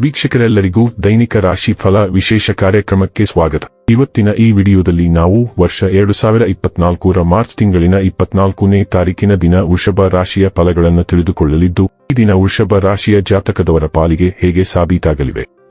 ವೀಕ್ಷಕರೆಲ್ಲರಿಗೂ ದೈನಿಕ ರಾಶಿ ಫಲ ವಿಶೇಷ ಕಾರ್ಯಕ್ರಮಕ್ಕೆ ಸ್ವಾಗತ. ಇವತ್ತಿನ ಈ ವಿಡಿಯೋದಲ್ಲಿ ನಾವು ವರ್ಷ ಎರಡು ಸಾವಿರ ಇಪ್ಪತ್ನಾಲ್ಕರ ಮಾರ್ಚ್ ತಿಂಗಳಿನ ಇಪ್ಪತ್ನಾಲ್ಕನೇ ತಾರೀಕಿನ ದಿನ ವೃಷಭ ರಾಶಿಯ ಫಲಗಳನ್ನು ತಿಳಿದುಕೊಳ್ಳಲಿದ್ದು, ಈ ದಿನ ವೃಷಭ ರಾಶಿಯ ಜಾತಕದವರ ಪಾಲಿಗೆ ಹೇಗೆ ಸಾಬೀತಾಗಲಿವೆ?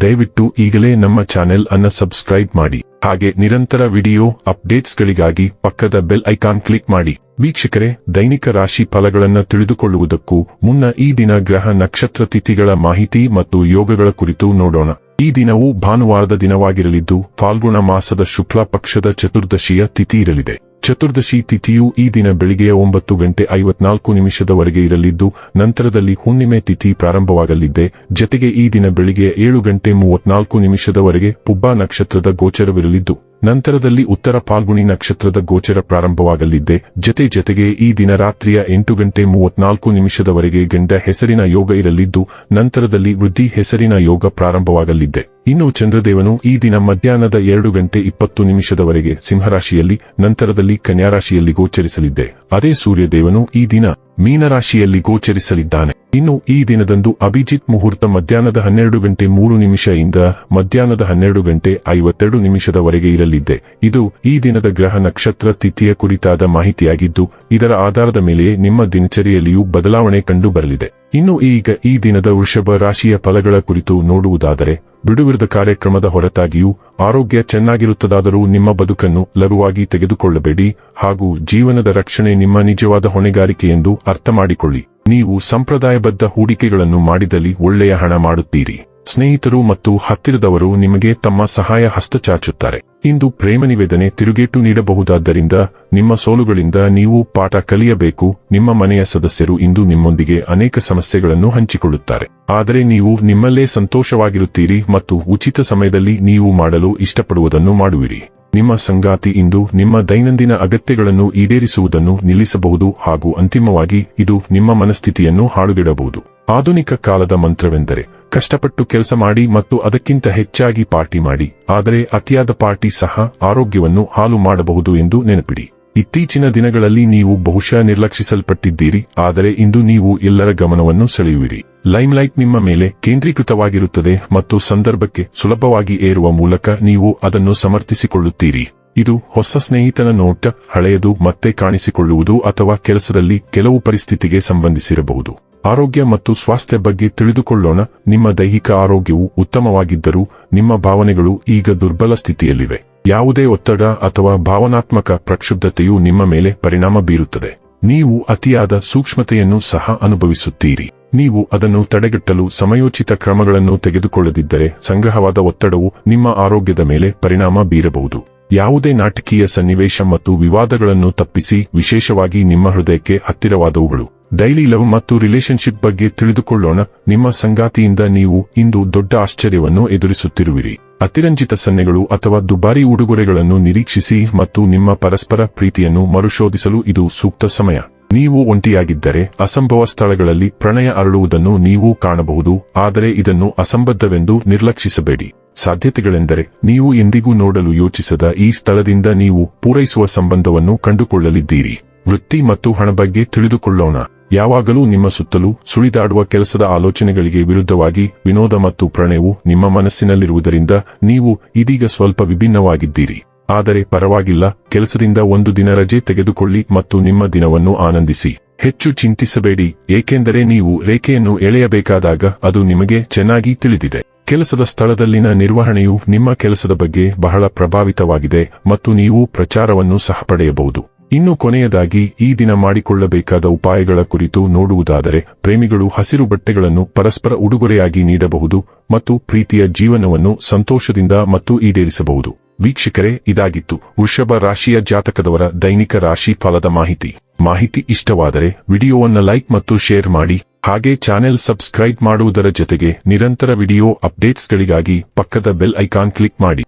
ದಯವಿಟ್ಟು ಈಗಲೇ ನಮ್ಮ ಚಾನೆಲ್ ಅನ್ನ ಸಬ್ಸ್ಕ್ರೈಬ್ ಮಾಡಿ. ಹಾಗೆ ನಿರಂತರ ವಿಡಿಯೋ ಅಪ್ಡೇಟ್ಸ್ಗಳಿಗಾಗಿ ಪಕ್ಕದ ಬೆಲ್ ಐಕಾನ್ ಕ್ಲಿಕ್ ಮಾಡಿ. ವೀಕ್ಷಕರೇ, ದೈನಿಕ ರಾಶಿ ಫಲಗಳನ್ನು ತಿಳಿದುಕೊಳ್ಳುವುದಕ್ಕೂ ಮುನ್ನ ಈ ದಿನ ಗ್ರಹ ನಕ್ಷತ್ರ ತಿಥಿಗಳ ಮಾಹಿತಿ ಮತ್ತು ಯೋಗಗಳ ಕುರಿತು ನೋಡೋಣ. ಈ ದಿನವು ಭಾನುವಾರದ ದಿನವಾಗಿರಲಿದ್ದು, ಫಾಲ್ಗುಣ ಮಾಸದ ಶುಕ್ಲ ಪಕ್ಷದ ಚತುರ್ದಶಿಯ ತಿಥಿ ಇರಲಿದೆ. ಚತುರ್ದಶಿ ತಿಥಿಯು ಈ ದಿನ ಬೆಳಿಗ್ಗೆಯ ಒಂಬತ್ತು ಗಂಟೆ ಐವತ್ನಾಲ್ಕು ನಿಮಿಷದವರೆಗೆ ಇರಲಿದ್ದು, ನಂತರದಲ್ಲಿ ಹುಣ್ಣಿಮೆ ತಿಥಿ ಪ್ರಾರಂಭವಾಗಲಿದೆ ಜತೆಗೆ ಈ ದಿನ ಬೆಳಿಗ್ಗೆ ಏಳು ಗಂಟೆ ಮೂವತ್ನಾಲ್ಕು ನಿಮಿಷದವರೆಗೆ ಪುಬ್ಬಾ ನಕ್ಷತ್ರದ ಗೋಚರವಿರಲಿದ್ದು. ನಂತರದಲ್ಲಿ ಉತ್ತರ ಪಾಲ್ಗುಣಿ ನಕ್ಷತ್ರದ ಗೋಚರ ಪ್ರಾರಂಭವಾಗಲಿದ್ದೆ ಜತೆ ಜತೆಗೆ ಈ ದಿನ ರಾತ್ರಿಯ ಎಂಟು ಗಂಟೆ ಮೂವತ್ನಾಲ್ಕು ನಿಮಿಷದವರೆಗೆ ಗಂಡ ಹೆಸರಿನ ಯೋಗ ಇರಲಿದ್ದು, ನಂತರದಲ್ಲಿ ವೃದ್ಧಿ ಹೆಸರಿನ ಯೋಗ ಪ್ರಾರಂಭವಾಗಲಿದ್ದೆ ಇನ್ನು ಚಂದ್ರದೇವನು ಈ ದಿನ ಮಧ್ಯಾಹ್ನದ ಎರಡು ಗಂಟೆ ಇಪ್ಪತ್ತು ನಿಮಿಷದವರೆಗೆ ಸಿಂಹರಾಶಿಯಲ್ಲಿ, ನಂತರದಲ್ಲಿ ಕನ್ಯಾರಾಶಿಯಲ್ಲಿ ಗೋಚರಿಸಲಿದ್ದೆ ಅದೇ ಸೂರ್ಯದೇವನು ಈ ದಿನ ಮೀನರಾಶಿಯಲ್ಲಿ ಗೋಚರಿಸಲಿದ್ದಾನೆ. ಇನ್ನು ಈ ದಿನದಂದು ಅಭಿಜಿತ್ ಮುಹೂರ್ತ ಮಧ್ಯಾಹ್ನದ ಹನ್ನೆರಡು ಗಂಟೆ ಮೂರು ನಿಮಿಷದಿಂದ ಮಧ್ಯಾಹ್ನದ ಹನ್ನೆರಡು ಗಂಟೆ ಐವತ್ತೆರಡು ನಿಮಿಷದವರೆಗೆ ಇರಲಿದೆ. ಇದು ಈ ದಿನದ ಗ್ರಹ ನಕ್ಷತ್ರ ತಿಥಿಯ ಕುರಿತಾದ ಮಾಹಿತಿಯಾಗಿದ್ದು, ಇದರ ಆಧಾರದ ಮೇಲೆ ನಿಮ್ಮ ದಿನಚರಿಯಲ್ಲಿಯೂ ಬದಲಾವಣೆ ಕಂಡು ಬರಲಿದೆ ಇನ್ನು ಈಗ ಈ ದಿನದ ವೃಷಭ ರಾಶಿಯ ಫಲಗಳ ಕುರಿತು ನೋಡುವುದಾದರೆ, ಬಿಡುವಿರದ ಕಾರ್ಯಕ್ರಮದ ಹೊರತಾಗಿಯೂ ಆರೋಗ್ಯ ಚೆನ್ನಾಗಿರುತ್ತದಾದರೂ ನಿಮ್ಮ ಬದುಕನ್ನು ಲಘುವಾಗಿ ತೆಗೆದುಕೊಳ್ಳಬೇಡಿ ಹಾಗೂ ಜೀವನದ ರಕ್ಷಣೆ ನಿಮ್ಮ ನಿಜವಾದ ಹೊಣೆಗಾರಿಕೆ ಎಂದು ಅರ್ಥ ಮಾಡಿಕೊಳ್ಳಿ ನೀವು ಸಂಪ್ರದಾಯಬದ್ಧ ಹೂಡಿಕೆಗಳನ್ನು ಮಾಡಿದಲ್ಲಿ ಒಳ್ಳೆಯ ಹಣ ಮಾಡುತ್ತೀರಿ. ಸ್ನೇಹಿತರು ಮತ್ತು ಹತ್ತಿರದವರು ನಿಮಗೆ ತಮ್ಮ ಸಹಾಯ ಹಸ್ತ ಚಾಚುತ್ತಾರೆ ಇಂದು ಪ್ರೇಮ ನಿವೇದನೆ ತಿರುಗೇಟು ನೀಡಬಹುದಾದ್ದರಿಂದ ನಿಮ್ಮ ಸೋಲುಗಳಿಂದ ನೀವು ಪಾಠ ಕಲಿಯಬೇಕು. ನಿಮ್ಮ ಮನೆಯ ಸದಸ್ಯರು ಇಂದು ನಿಮ್ಮೊಂದಿಗೆ ಅನೇಕ ಸಮಸ್ಯೆಗಳನ್ನು ಹಂಚಿಕೊಳ್ಳುತ್ತಾರೆ. ಆದರೆ ನೀವು ನಿಮ್ಮಲ್ಲೇ ಸಂತೋಷವಾಗಿರುತ್ತೀರಿ ಮತ್ತು ಉಚಿತ ಸಮಯದಲ್ಲಿ ನೀವು ಮಾಡಲು ಇಷ್ಟಪಡುವುದನ್ನು ಮಾಡುವಿರಿ. ನಿಮ್ಮ ಸಂಗಾತಿ ಇಂದು ನಿಮ್ಮ ದೈನಂದಿನ ಅಗತ್ಯಗಳನ್ನು ಈಡೇರಿಸುವುದನ್ನು ನಿಲ್ಲಿಸಬಹುದು ಹಾಗೂ ಅಂತಿಮವಾಗಿ ಇದು ನಿಮ್ಮ ಮನಸ್ಥಿತಿಯನ್ನು ಹಾಳುಗಿಡಬಹುದು. ಆಧುನಿಕ ಕಾಲದ ಮಂತ್ರವೆಂದರೆ, ಕಷ್ಟಪಟ್ಟು ಕೆಲಸ ಮಾಡಿ ಮತ್ತು ಅದಕ್ಕಿಂತ ಹೆಚ್ಚಾಗಿ ಪಾರ್ಟಿ ಮಾಡಿ, ಆದರೆ ಅತಿಯಾದ ಪಾರ್ಟಿ ಸಹ ಆರೋಗ್ಯವನ್ನು ಹಾಳು ಮಾಡಬಹುದು ಎಂದು ನೆನಪಿಡಿ. ಇತ್ತೀಚಿನ ದಿನಗಳಲ್ಲಿ ನೀವು ಬಹುಶಃ ನಿರ್ಲಕ್ಷಿಸಲ್ಪಟ್ಟಿದ್ದೀರಿ, ಆದರೆ ಇಂದು ನೀವು ಎಲ್ಲರ ಗಮನವನ್ನು ಸೆಳೆಯುವಿರಿ. ಲೈಮ್ಲೈಟ್ ನಿಮ್ಮ ಮೇಲೆ ಕೇಂದ್ರೀಕೃತವಾಗಿರುತ್ತದೆ ಮತ್ತು ಸಂದರ್ಭಕ್ಕೆ ಸುಲಭವಾಗಿ ಏರುವ ಮೂಲಕ ನೀವು ಅದನ್ನು ಸಮರ್ಥಿಸಿಕೊಳ್ಳುತ್ತೀರಿ. ಇದು ಹೊಸ ಸ್ನೇಹಿತನ ನೋಟ, ಹಳೆಯದು ಮತ್ತೆ ಕಾಣಿಸಿಕೊಳ್ಳುವುದು ಅಥವಾ ಕೆಲಸದಲ್ಲಿ ಕೆಲವು ಪರಿಸ್ಥಿತಿಗೆ ಸಂಬಂಧಿಸಿರಬಹುದು. ಆರೋಗ್ಯ ಮತ್ತು ಸ್ವಾಸ್ಥ್ಯ ಬಗ್ಗೆ ತಿಳಿದುಕೊಳ್ಳೋಣ, ನಿಮ್ಮ ದೈಹಿಕ ಆರೋಗ್ಯವು ಉತ್ತಮವಾಗಿದ್ದರೂ ನಿಮ್ಮ ಭಾವನೆಗಳು ಈಗ ದುರ್ಬಲ ಸ್ಥಿತಿಯಲ್ಲಿವೆ. ಯಾವುದೇ ಒತ್ತಡ ಅಥವಾ ಭಾವನಾತ್ಮಕ ಪ್ರಕ್ಷುಬ್ಧತೆಯು ನಿಮ್ಮ ಮೇಲೆ ಪರಿಣಾಮ ಬೀರುತ್ತದೆ. ನೀವು ಅತಿಯಾದ ಸೂಕ್ಷ್ಮತೆಯನ್ನು ಸಹ ಅನುಭವಿಸುತ್ತೀರಿ. ನೀವು ಅದನ್ನು ತಡೆಗಟ್ಟಲು ಸಮಯೋಚಿತ ಕ್ರಮಗಳನ್ನು ತೆಗೆದುಕೊಳ್ಳದಿದ್ದರೆ ಸಂಗ್ರಹವಾದ ಒತ್ತಡವು ನಿಮ್ಮ ಆರೋಗ್ಯದ ಮೇಲೆ ಪರಿಣಾಮ ಬೀರಬಹುದು. ಯಾವುದೇ ನಾಟಕೀಯ ಸನ್ನಿವೇಶ ಮತ್ತು ವಿವಾದಗಳನ್ನು ತಪ್ಪಿಸಿ ವಿಶೇಷವಾಗಿ ನಿಮ್ಮ ಹೃದಯಕ್ಕೆ ಹತ್ತಿರವಾದವುಗಳು. ಡೈಲಿ ಲವ್ ಮತ್ತು ರಿಲೇಶನ್ಶಿಪ್ ಬಗ್ಗೆ ತಿಳಿದುಕೊಳ್ಳೋಣ. ನಿಮ್ಮ ಸಂಗಾತಿಯಿಂದ ನೀವು ಇಂದು ದೊಡ್ಡ ಆಶ್ಚರ್ಯವನ್ನು ಎದುರಿಸುತ್ತಿರುವಿರಿ. ಅತಿರಂಜಿತ ಸನ್ನೆಗಳು ಅಥವಾ ದುಬಾರಿ ಉಡುಗೊರೆಗಳನ್ನು ನಿರೀಕ್ಷಿಸಿ ಮತ್ತು ನಿಮ್ಮ ಪರಸ್ಪರ ಪ್ರೀತಿಯನ್ನು ಮರುಶೋಧಿಸಲು ಇದು ಸೂಕ್ತ ಸಮಯ. ನೀವು ಒಂಟಿಯಾಗಿದ್ದರೆ ಅಸಂಭವ ಸ್ಥಳಗಳಲ್ಲಿ ಪ್ರಣಯ ಅರಳುವುದನ್ನು ನೀವು ಕಾಣಬಹುದು, ಆದರೆ ಇದನ್ನು ಅಸಂಬದ್ಧವೆಂದು ನಿರ್ಲಕ್ಷಿಸಬೇಡಿ. ಸಾಧ್ಯತೆಗಳೆಂದರೆ, ನೀವು ಎಂದಿಗೂ ನೋಡಲು ಯೋಚಿಸದ ಈ ಸ್ಥಳದಿಂದ ನೀವು ಪೂರೈಸುವ ಸಂಬಂಧವನ್ನು ಕಂಡುಕೊಳ್ಳಲಿದ್ದೀರಿ. ವೃತ್ತಿ ಮತ್ತು ಹಣ ಬಗ್ಗೆ ತಿಳಿದುಕೊಳ್ಳೋಣ. ಯಾವಾಗಲೂ ನಿಮ್ಮ ಸುತ್ತಲೂ ಸುಳಿದಾಡುವ ಕೆಲಸದ ಆಲೋಚನೆಗಳಿಗೆ ವಿರುದ್ಧವಾಗಿ ವಿನೋದ ಮತ್ತು ಪ್ರಣಯವು ನಿಮ್ಮ ಮನಸ್ಸಿನಲ್ಲಿರುವುದರಿಂದ ನೀವು ಇದೀಗ ಸ್ವಲ್ಪ ವಿಭಿನ್ನವಾಗಿದ್ದೀರಿ. ಆದರೆ ಪರವಾಗಿಲ್ಲ, ಕೆಲಸದಿಂದ ಒಂದು ದಿನ ರಜೆ ತೆಗೆದುಕೊಳ್ಳಿ ಮತ್ತು ನಿಮ್ಮ ದಿನವನ್ನು ಆನಂದಿಸಿ. ಹೆಚ್ಚು ಚಿಂತಿಸಬೇಡಿ, ಏಕೆಂದರೆ ನೀವು ರೇಖೆಯನ್ನು ಎಳೆಯಬೇಕಾದಾಗ ಅದು ನಿಮಗೆ ಚೆನ್ನಾಗಿ ತಿಳಿದಿದೆ. ಕೆಲಸದ ಸ್ಥಳದಲ್ಲಿನ ನಿರ್ವಹಣೆಯು ನಿಮ್ಮ ಕೆಲಸದ ಬಗ್ಗೆ ಬಹಳ ಪ್ರಭಾವಿತವಾಗಿದೆ ಮತ್ತು ನೀವು ಪ್ರಚಾರವನ್ನು ಸಹ ಪಡೆಯಬಹುದು. ಇನ್ನು ಕೊನೆಯದಾಗಿ ಈ ದಿನ ಮಾಡಿಕೊಳ್ಳಬೇಕಾದ ಉಪಾಯಗಳ ಕುರಿತು ನೋಡುವುದಾದರೆ ಪ್ರೇಮಿಗಳು ಹಸಿರು ಬಟ್ಟೆಗಳನ್ನು ಪರಸ್ಪರ ಉಡುಗೊರೆಯಾಗಿ ನೀಡಬಹುದು ಮತ್ತು ಪ್ರೀತಿಯ ಜೀವನವನ್ನು ಸಂತೋಷದಿಂದ ಮತ್ತು ಈಡೇರಿಸಬಹುದು. ವೀಕ್ಷಕರೇ, ಇದಾಗಿತ್ತು ವೃಷಭ ರಾಶಿಯ ಜಾತಕದವರ ದೈನಿಕ ರಾಶಿ ಫಲದ ಮಾಹಿತಿ. ಮಾಹಿತಿ ಇಷ್ಟವಾದರೆ ವಿಡಿಯೋವನ್ನು ಲೈಕ್ ಮತ್ತು ಶೇರ್ ಮಾಡಿ, ಹಾಗೆ ಚಾನೆಲ್ ಸಬ್ಸ್ಕ್ರೈಬ್ ಮಾಡುವುದರ ಜೊತೆಗೆ ನಿರಂತರ ವಿಡಿಯೋ ಅಪ್ಡೇಟ್ಸ್ಗಳಿಗಾಗಿ ಪಕ್ಕದ ಬೆಲ್ ಐಕಾನ್ ಕ್ಲಿಕ್ ಮಾಡಿ.